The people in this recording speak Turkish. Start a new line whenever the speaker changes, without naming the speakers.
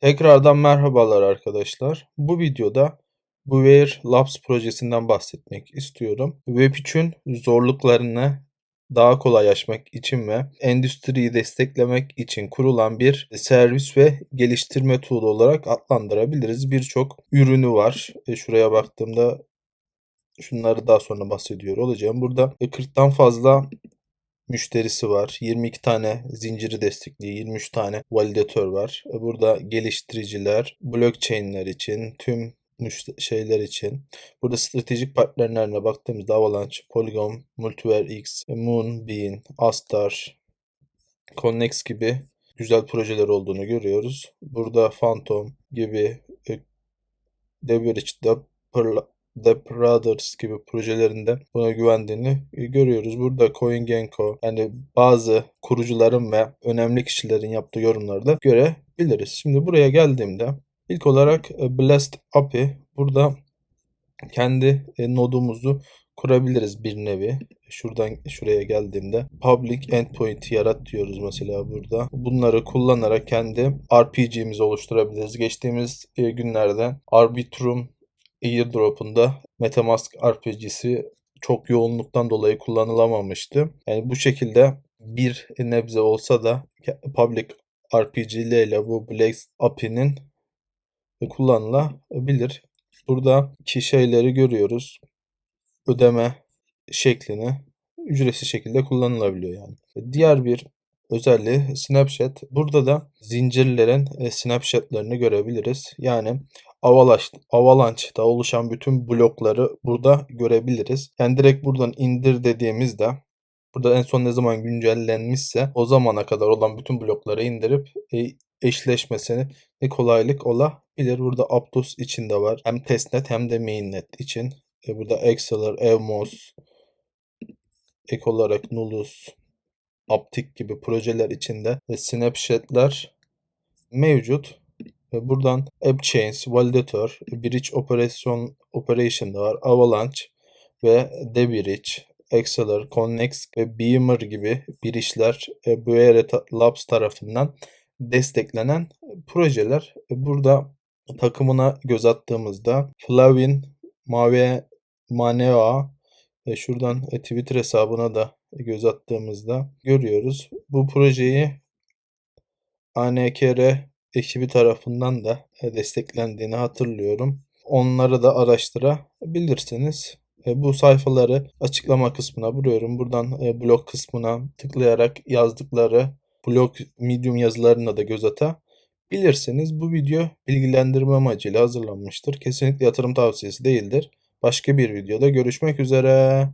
Tekrardan merhabalar arkadaşlar. Bu videoda Beware Labs projesinden bahsetmek istiyorum. Web 3'ün zorluklarını daha kolay aşmak için ve endüstriyi desteklemek için kurulan bir servis ve geliştirme tool olarak adlandırabiliriz. Birçok ürünü var. E, şuraya baktığımda şunları daha sonra bahsediyor olacağım. Burada 40'tan fazla müşterisi var. 22 tane zinciri destekliyor. 23 tane validatör var. E, Burada geliştiriciler, blockchain'ler için, tüm şeyler için. Burada stratejik partnerlerine baktığımızda Avalanche, Polygon, MultiverX, Moonbeam, Astar, Connex gibi güzel projeler olduğunu görüyoruz. Burada Phantom gibi e, Debridge, The, The Brothers gibi projelerinde buna güvendiğini e, görüyoruz. Burada CoinGecko yani bazı kurucuların ve önemli kişilerin yaptığı yorumları da görebiliriz. Şimdi buraya geldiğimde ilk olarak e, Blast API burada kendi e, nodumuzu kurabiliriz bir nevi. Şuradan şuraya geldiğimde public endpoint yarat diyoruz mesela burada. Bunları kullanarak kendi RPG'mizi oluşturabiliriz. Geçtiğimiz günlerde Arbitrum airdrop'unda MetaMask RPG'si çok yoğunluktan dolayı kullanılamamıştı. Yani bu şekilde bir nebze olsa da public RPG'lerle bu Blaze API'nin kullanılabilir. Burada iki şeyleri görüyoruz. Ödeme şeklini ücretsiz şekilde kullanılabiliyor yani. Diğer bir özelliği Snapchat. Burada da zincirlerin e, snapshotlarını görebiliriz. Yani Avalanche, Avalanche'da oluşan bütün blokları burada görebiliriz. Yani direkt buradan indir dediğimizde burada en son ne zaman güncellenmişse o zamana kadar olan bütün blokları indirip e, eşleşmesini bir kolaylık olabilir. Burada Aptos için de var. Hem testnet hem de mainnet için. E, burada Exceler, Evmos, ek olarak Nulus, Aptik gibi projeler içinde ve Snapchat'ler mevcut. Buradan AppChains, Validator, Bridge Operation, Operation var, Avalanche ve Debridge, Exceler, Connex ve Beamer gibi bridge'ler e, Beware Labs tarafından desteklenen projeler. E, Burada takımına göz attığımızda Flavin, Mave, Manea ve şuradan e, Twitter hesabına da göz attığımızda görüyoruz. Bu projeyi ANKR ekibi tarafından da e, desteklendiğini hatırlıyorum. Onları da araştırabilirsiniz. E, Bu sayfaları açıklama kısmına buluyorum. Buradan e, blog kısmına tıklayarak yazdıkları blog medium yazılarına da göz atabilirsiniz. Bu video bilgilendirme amacıyla hazırlanmıştır. Kesinlikle yatırım tavsiyesi değildir. Başka bir videoda görüşmek üzere.